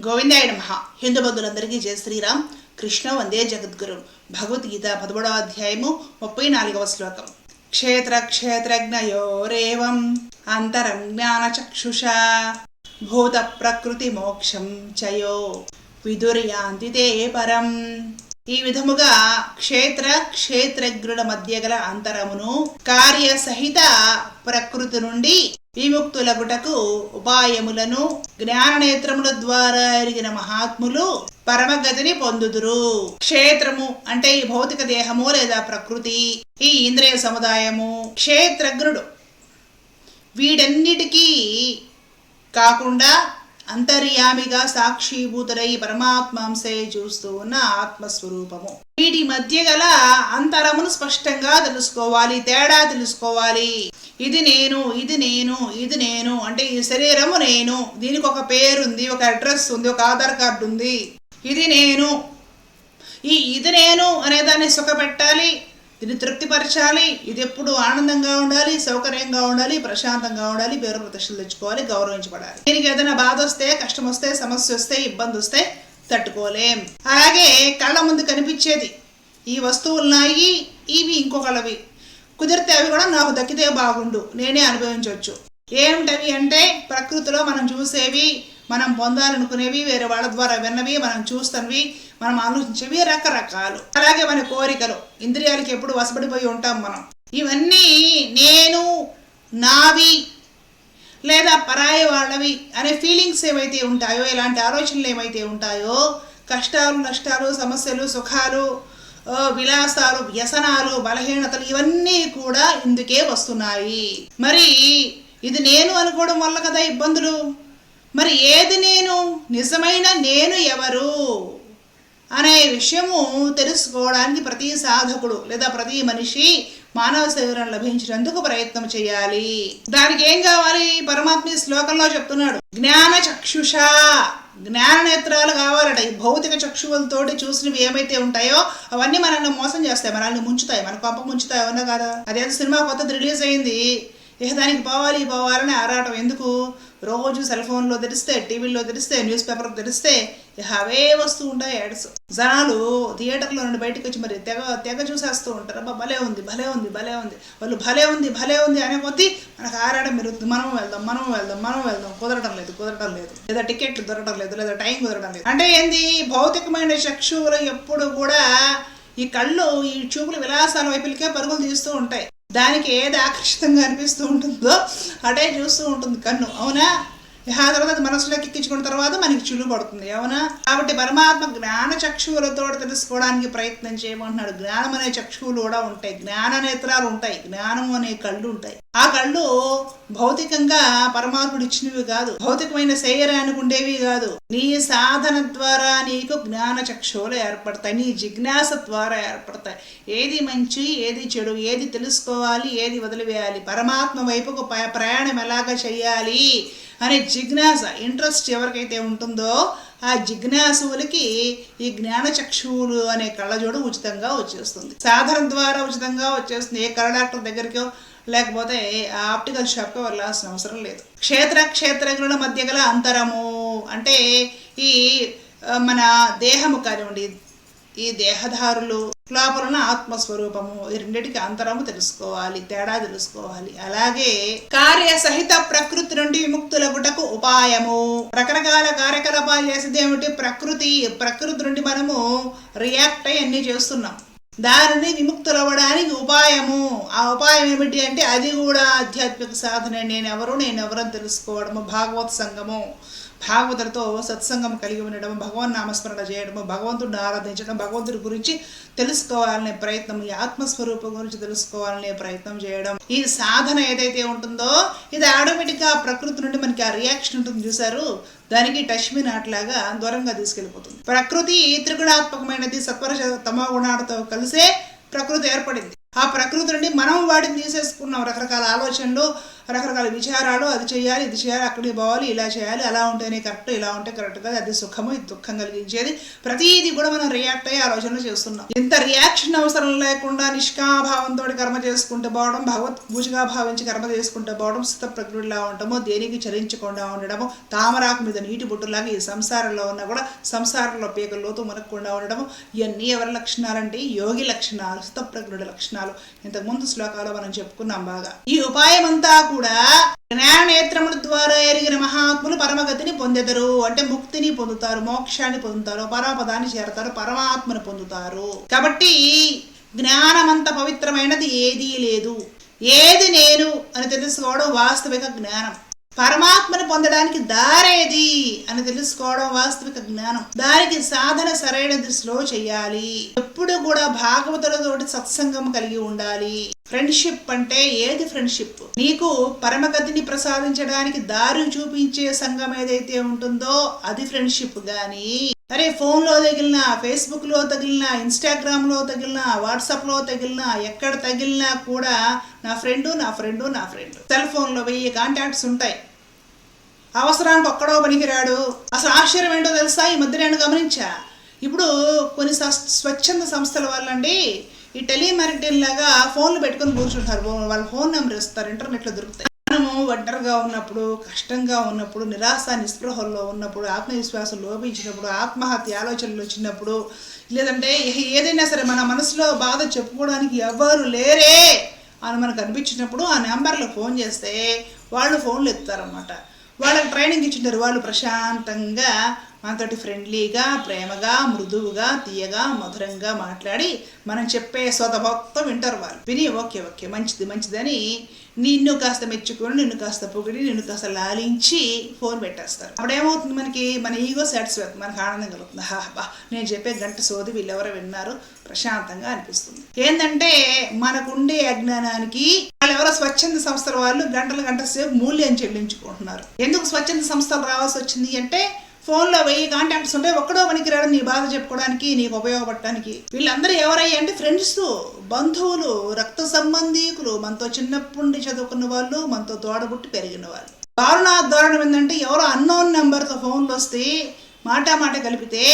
గోవిందాయ నమ. హిందూ బంధులందరికీ జయ శ్రీరామ్. కృష్ణ వందే జగద్గురు. భగవద్గీత పదమూడవ అధ్యాయము ముప్పై నాలుగవ శ్లోకం. క్షేత్ర క్షేత్రజ్ఞయోరేవం అంతరం జ్ఞాన చక్షుషా భూత ప్రకృతి మోక్షం చయో విదుర్యాంతి తే పరం. ఈ విధముగా క్షేత్ర క్షేత్రజ్ఞుల మధ్య గల అంతరమును కార్య సహిత ప్రకృతి నుండి విముక్తులగుటకు ఉపాయములను జ్ఞాననేత్రముల ద్వారా ఎరిగిన మహాత్ములు పరమగతిని పొందుదురు. క్షేత్రము అంటే ఈ భౌతిక దేహము లేదా ప్రకృతి ఈ ఇంద్రియ సముదాయము క్షేత్రజ్ఞుడు. వీటన్నిటికీ కాకుండా అంతర్యామిగా సాక్షిభూతుడై పరమాత్మాంశే చూస్తూ ఉన్న ఆత్మస్వరూపము. వీటి మధ్య గల అంతరమును స్పష్టంగా తెలుసుకోవాలి తేడా తెలుసుకోవాలి. ఇది నేను ఇది నేను ఇది నేను అంటే ఈ శరీరము నేను. దీనికి ఒక పేరుంది ఒక అడ్రస్ ఉంది ఒక ఆధార్ కార్డు ఉంది. ఇది నేను. ఈ ఇది నేను అనేదాన్ని సుఖపెట్టాలి దీన్ని తృప్తిపరచాలి ఇది ఎప్పుడు ఆనందంగా ఉండాలి సౌకర్యంగా ఉండాలి ప్రశాంతంగా ఉండాలి పేరు ప్రతిష్టలు తెచ్చుకోవాలి గౌరవించబడాలి. దీనికి ఏదైనా బాధ వస్తే కష్టం వస్తే సమస్య వస్తే ఇబ్బంది వస్తే తట్టుకోలేం. అలాగే కళ్ళ ముందు కనిపించేది ఈ వస్తువులున్నాయి ఇవి ఇంకొకళ్ళవి. కుదిరితే అవి కూడా నాకు దక్కితే బాగుండు. నేనే అనుభవించవచ్చు ఏమిటవి అంటే ప్రకృతిలో మనం చూసేవి మనం పొందాలనుకునేవి వేరే వాళ్ళ ద్వారా విన్నవి మనం చూస్తున్నవి మనం ఆలోచించేవి రకరకాలు. అలాగే మన కోరికలు ఇంద్రియాలకి ఎప్పుడు వసపడిపోయి ఉంటాం మనం. ఇవన్నీ నేను నావి లేదా పరాయి వాళ్ళవి అనే ఫీలింగ్స్ ఏవైతే ఉంటాయో ఇలాంటి ఆలోచనలు ఏమైతే ఉంటాయో కష్టాలు నష్టాలు సమస్యలు సుఖాలు విలాసాలు వ్యసనాలు బలహీనతలు ఇవన్నీ కూడా ఇందుకే వస్తున్నాయి. మరి ఇది నేను అనుకోవడం వల్ల కదా ఇబ్బందులు? మరి ఏది నేను? నిజమైన నేను ఎవరు? అనే విషయము తెలుసుకోవడానికి ప్రతి సాధకుడు లేదా ప్రతి మనిషి మానవ శరీరం లభించినందుకు ప్రయత్నం చేయాలి. దానికి ఏం కావాలి? పరమాత్మ శ్లోకంలో చెప్తున్నాడు. జ్ఞాన చక్షుష. జ్ఞాన నేత్రాలు కావాలట. ఈ భౌతిక చక్షువులతోటి చూసినవి ఏమైతే ఉంటాయో అవన్నీ మనల్ని మోసం చేస్తాయి. మనల్ని ముంచుతాయి. మన కొంప ముంచుతాయి. అవునా కదా? అదేదో సినిమా కొత్తది రిలీజ్ అయింది. ఇక దానికి పోవాలి పోవాలని ఆరాటం. ఎందుకు? రోజు సెల్ ఫోన్లో తెరిస్తే టీవీలో తెరిస్తే న్యూస్ పేపర్ తెరిస్తే అవే వస్తూ ఉంటాయి యాడ్స్ జనాలు థియేటర్లో నుండి బయటకు వచ్చి మరి తెగ తెగ చూసేస్తూ ఉంటారు. అబ్బా భలే ఉంది భలే ఉంది భలే ఉంది. వాళ్ళు భలే ఉంది భలే ఉంది అనే కొద్దీ మనకు ఆరాటం మెరుగుతుంది మనం వెళ్దాం మనం వెళ్దాం మనం వెళ్దాం. కుదరటం లేదు కుదరటం లేదు. లేదా టికెట్లు దొరకటం లేదు లేదా టైం కుదరటం లేదు. అంటే ఏంది? భౌతికమైన చక్షువులు ఎప్పుడు కూడా ఈ కళ్ళు ఈ చూపులు విలాసాల వైపులకే పరుగులు తీస్తూ ఉంటాయి. దానికి ఏది ఆకర్షితంగా అనిపిస్తూ ఉంటుందో అటే చూస్తూ ఉంటుంది కన్ను. అవునా? ఇహ ఆ తర్వాత మనసులోకి ఎక్కించుకున్న తర్వాత మనకి చులు పడుతుంది. అవునా? కాబట్టి పరమాత్మ జ్ఞాన చక్షువులతో తెలుసుకోవడానికి ప్రయత్నం చేయమంటున్నాడు. జ్ఞానం అనే చక్షువులు కూడా ఉంటాయి. జ్ఞాన నేత్రాలు ఉంటాయి. జ్ఞానం అనే కళ్ళు ఉంటాయి. ఆ కళ్ళు భౌతికంగా పరమాత్ముడు ఇచ్చినవి కాదు. భౌతికమైన శరీరానికి ఉండేవి కాదు. నీ సాధన ద్వారా నీకు జ్ఞాన చక్షువులు ఏర్పడతాయి. నీ జిజ్ఞాస ద్వారా ఏర్పడతాయి. ఏది మంచి ఏది చెడు ఏది తెలుసుకోవాలి ఏది వదిలివేయాలి? పరమాత్మ వైపుకు ప్రయాణం ఎలాగ చేయాలి? అనే జిజ్ఞాస ఇంట్రెస్ట్ ఎవరికైతే ఉంటుందో ఆ జిజ్ఞాసువులకి ఈ జ్ఞాన చక్షువులు అనే కళ్ళజోడు ఉచితంగా వచ్చేస్తుంది. సాధన ద్వారా ఉచితంగా వచ్చేస్తుంది. ఏ కళ డాక్టర్ దగ్గరికో లేకపోతే ఆ ఆప్టికల్ షాప్కి వెళ్ళాల్సిన అవసరం లేదు. క్షేత్ర క్షేత్రజ్ఞుల మధ్య గల అంతరము అంటే ఈ మన దేహము కానివ్వండి ఈ దేహదారులు లోపలన ఆత్మస్వరూపము ఈ రెండింటికి అంతరము తెలుసుకోవాలి తేడా తెలుసుకోవాలి. అలాగే కార్య సహిత ప్రకృతి నుండి విముక్తులగుటకు ఉపాయము. రకరకాల కార్యకలాపాలు చేసేది ఏమిటి? ప్రకృతి ప్రకృతి నుండి మనము రియాక్ట్ అయ్యి అన్ని చేస్తున్నాం. దానిని విముక్తులవ్వడానికి ఉపాయము. ఆ ఉపాయం ఏమిటి అంటే అది కూడా ఆధ్యాత్మిక సాధన. నేను ఎవరు నేను ఎవరని తెలుసుకోవడము. భాగవత సంగము భాగవతులతో సత్సంగం కలిగి ఉండడం భగవన్ నామస్మరణ చేయడము భగవంతుడిని ఆరాధించడం భగవంతుడి గురించి తెలుసుకోవాలనే ప్రయత్నం ఈ ఆత్మస్వరూపం గురించి తెలుసుకోవాలనే ప్రయత్నం చేయడం. ఈ సాధన ఏదైతే ఉంటుందో ఇది ఆటోమేటిక్గా ఆ ప్రకృతి నుండి మనకి ఆ రియాక్షన్ ఉంటుంది చూసారు దానికి టచ్ మీ నాట్లాగా దూరంగా తీసుకెళ్ళిపోతుంది. ప్రకృతి త్రిగుణాత్మకమైనది సత్వర తమో గుణాలతో కలిసే ప్రకృతి ఏర్పడింది. ఆ ప్రకృతి నుండి మనం వాటిని తీసేసుకున్నాం రకరకాల ఆలోచనలు రకరకాల విచారాలు అది చేయాలి ఇది చేయాలి అక్కడికి పోవాలి ఇలా చేయాలి అలా ఉంటేనే కరెక్ట్ ఇలా ఉంటే కరెక్ట్ కాదు అది సుఖము ఇది దుఃఖం కలిగించేది. ప్రతిదీ కూడా మనం రియాక్ట్ అయ్యి ఆలోచనలు చేస్తున్నాం. ఇంత రియాక్షన్ అవసరం లేకుండా నిష్కాభావంతో కర్మ చేసుకుంటూ పోవడం భగవత్ పూజగా భావించి కర్మ చేసుకుంటూ పోవడం స్థితప్రజ్ఞుడిలా ఉండటము దేనికి చలించకుండా ఉండడము తామరాకు మీద నీటి బుట్టులాగా ఈ సంసారంలో ఉన్నా కూడా సంసారంలో పీకల లోతు మునక్కుండా ఉండడము ఇవన్నీ ఎవరి లక్షణాలంటే యోగి లక్షణాలు స్థితప్రజ్ఞుడి లక్షణాలు. ఇంతకుముందు శ్లోకాలు మనం చెప్పుకున్నాం బాగా. ఈ ఉపాయం అంతా కూడా జ్ఞానేత్రముల ద్వారా ఎరిగిన మహాత్ములు పరమగతిని పొందెదరు. అంటే ముక్తిని పొందుతారు మోక్షాన్ని పొందుతారు పరమపదాన్ని చేరతారు పరమాత్మను పొందుతారు. కాబట్టి జ్ఞానమంత పవిత్రమైనది ఏదీ లేదు. ఏది నేను అని తెలుసుకోవడం వాస్తవిక జ్ఞానం. పరమాత్మను పొందడానికి దారేది అని తెలుసుకోవడం వాస్తవిక జ్ఞానం. దానికి సాధన సరైన దృష్టిలో చేయాలి. ఎప్పుడు కూడా భాగవతులతోటి సత్సంగం కలిగి ఉండాలి. ఫ్రెండ్షిప్ అంటే ఏది ఫ్రెండ్షిప్? నీకు పరమగతిని ప్రసాదించడానికి దారి చూపించే సంఘం ఏదైతే ఉంటుందో అది ఫ్రెండ్షిప్ గాని అరే ఫోన్లో తగిలినా ఫేస్బుక్లో తగిలినా ఇన్స్టాగ్రామ్లో తగిలినా వాట్సాప్లో తగిలినా ఎక్కడ తగిలినా కూడా నా ఫ్రెండ్ నా ఫ్రెండ్ నా ఫ్రెండ్. సెల్ ఫోన్లో వెయ్యి కాంటాక్ట్స్ ఉంటాయి. అవసరానికి ఒక్కడో పనికిరాడు. అసలు ఆశ్చర్యం ఏంటో తెలుసా? ఈ మధ్య నేను గమనించా. ఇప్పుడు కొన్ని స్వచ్ఛంద సంస్థల వాళ్ళండి ఈ టెలిమార్కెటింగ్ లాగా ఫోన్లు పెట్టుకొని కూర్చుంటారు. వాళ్ళ ఫోన్ నెంబర్ ఇస్తారు ఇంటర్నెట్లో దొరుకుతాయి. మనము ఒంటరిగా ఉన్నప్పుడు కష్టంగా ఉన్నప్పుడు నిరాశ నిస్పృహల్లో ఉన్నప్పుడు ఆత్మవిశ్వాసం లోపించినప్పుడు ఆత్మహత్య ఆలోచనలు వచ్చినప్పుడు లేదంటే ఏదైనా సరే మన మనసులో బాధ చెప్పుకోవడానికి ఎవ్వరు లేరే అని మనకు అనిపించినప్పుడు ఆ నెంబర్లో ఫోన్ చేస్తే వాళ్ళు ఫోన్లు ఎత్తారనమాట వాళ్ళకి ట్రైనింగ్ ఇచ్చింటారు. వాళ్ళు ప్రశాంతంగా మనతోటి ఫ్రెండ్లీగా ప్రేమగా మృదువుగా తీయగా మధురంగా మాట్లాడి మనం చెప్పే సొత మొత్తం వింటారు వాళ్ళు. విని ఓకే ఓకే మంచిది మంచిదని నిన్ను కాస్త మెచ్చుకొని నిన్ను కాస్త పొగిడి నిన్ను కాస్త లాలించి ఫోన్ పెట్టేస్తారు. అప్పుడు ఏమవుతుంది మనకి? మన ఈగో సాటిస్ఫై అవుతుంది మనకు ఆనందం కలుగుతుంది. హా బా నేను చెప్పే గంట సోది వీళ్ళెవరో విన్నారు. ప్రశాంతంగా అనిపిస్తుంది. ఏంటంటే మనకుండే అజ్ఞానానికి వాళ్ళు ఎవరో స్వచ్ఛంద సంస్థల వాళ్ళు గంటల గంట సేపు మూల్యం చెల్లించుకుంటున్నారు. ఎందుకు స్వచ్ఛంద సంస్థలు రావాల్సి వచ్చింది అంటే ఫోన్లో వెయ్యి కాంటాక్ట్స్ ఉంటాయి ఒక్కడో పనికిరాడు నీ బాధ చెప్పుకోవడానికి నీకు ఉపయోగపడటానికి. వీళ్ళందరూ ఎవరయ్యా అంటే ఫ్రెండ్స్ బంధువులు రక్త సంబంధీకులు మనతో చిన్నప్పటి నుండి చదువుకున్న వాళ్ళు మనతో తోడబుట్టి పెరిగిన వాళ్ళు. దారుణ దారుణం ఏంటంటే ఎవరో అన్నోన్ నెంబర్తో ఫోన్లు వస్తే మాట మాట కలిపితే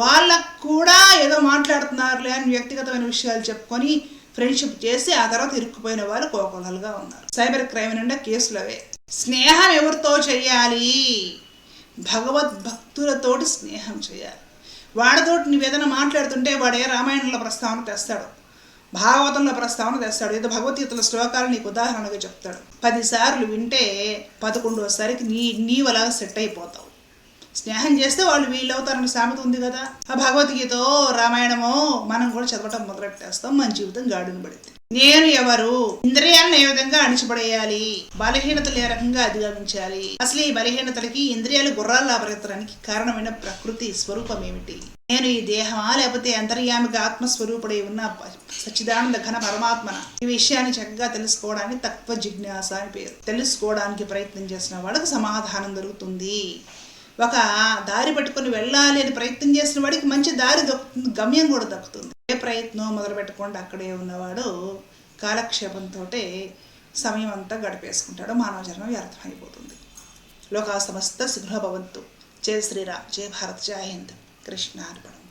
వాళ్ళకు కూడా ఏదో మాట్లాడుతున్నారులే అని వ్యక్తిగతమైన విషయాలు చెప్పుకొని ఫ్రెండ్షిప్ చేసి ఆ తర్వాత ఇరుక్కుపోయిన వాళ్ళు కోకొలలుగా ఉన్నారు. సైబర్ క్రైమ్ నిండా కేసులు అవే స్నేహం ఎవరితో చేయాలి? భగవద్భక్తులతోటి స్నేహం చేయాలి. వాడితోటి నువ్వు మాట్లాడుతుంటే వాడే రామాయణంలో ప్రస్తావన తెస్తాడు భాగవతంలో ప్రస్తావన తెస్తాడు ఏదో భగవద్గీతల శ్లోకాలు నీకు ఉదాహరణగా చెప్తాడు. పదిసార్లు వింటే పదకొండోసారికి నీ నీవలా సెట్ అయిపోతావు. స్నేహం చేస్తే వాళ్ళు వీళ్ళవుతారని సామెత ఉంది కదా. ఆ భగవద్గీతో రామాయణమో మనం కూడా చదవటం మొదలెట్టేస్తాం మన జీవితం గాడిన పడింది నేను ఎవరు? ఇంద్రియాలను ఏ విధంగా అణిచిపడేయాలి? బలహీనతలు ఏ రకంగా అధిగమించాలి? అసలు ఈ బలహీనతలకి ఇంద్రియాలు గుర్రాల్లా పరిగెత్తడానికి కారణమైన ప్రకృతి స్వరూపం ఏమిటి? నేను ఈ దేహమా? లేకపోతే అంతర్యామిక ఆత్మస్వరూపుడై ఉన్న సచ్చిదానంద ఘన పరమాత్మన? ఈ విషయాన్ని చక్కగా తెలుసుకోవడానికి తత్వ జిజ్ఞాస అని పేరు. తెలుసుకోవడానికి ప్రయత్నం చేసిన వాడికి సమాధానం దొరుకుతుంది. ఒక దారి పట్టుకొని వెళ్ళాలి అని ప్రయత్నం చేసిన వాడికి మంచి దారి దొరుకుతుంది గమ్యం కూడా దక్కుతుంది. ఏ ప్రయత్నం మొదలుపెట్టకుండా. అక్కడే ఉన్నవాడు కాలక్షేపంతో సమయం అంతా గడిపేసుకుంటాడు. మానవ జన్మ వ్యర్థమైపోతుంది. లోకా సమస్త శుభ్రభవంతు జయ శ్రీరామ్. జయ భారత్. జయ హింద్. కృష్ణ అర్పణం